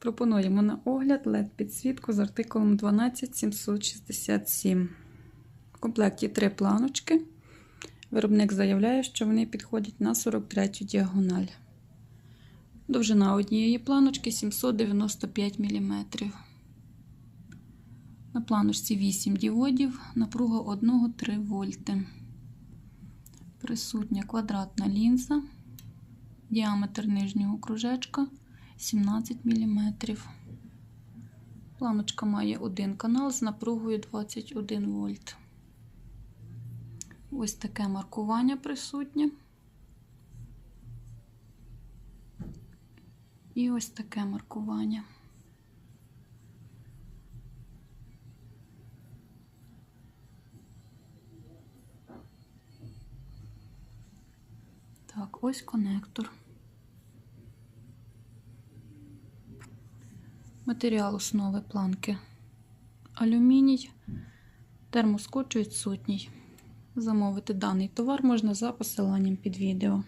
Пропонуємо на огляд LED підсвітку з артикулом 12767. В комплекті три планочки. Виробник заявляє, що вони підходять на 43 діагональ. Довжина однієї планочки 795 мм. На планочці 8 діодів, напруга 1-3 вольти. Присутня квадратна лінза, діаметр нижнього кружечка 17 мм. Планочка має один канал з напругою 21 вольт. Ось таке маркування присутнє. І ось таке маркування. Так, ось конектор. Матеріал основи планки алюміній, термоскотч відсутній. Замовити даний товар можна за посиланням під відео.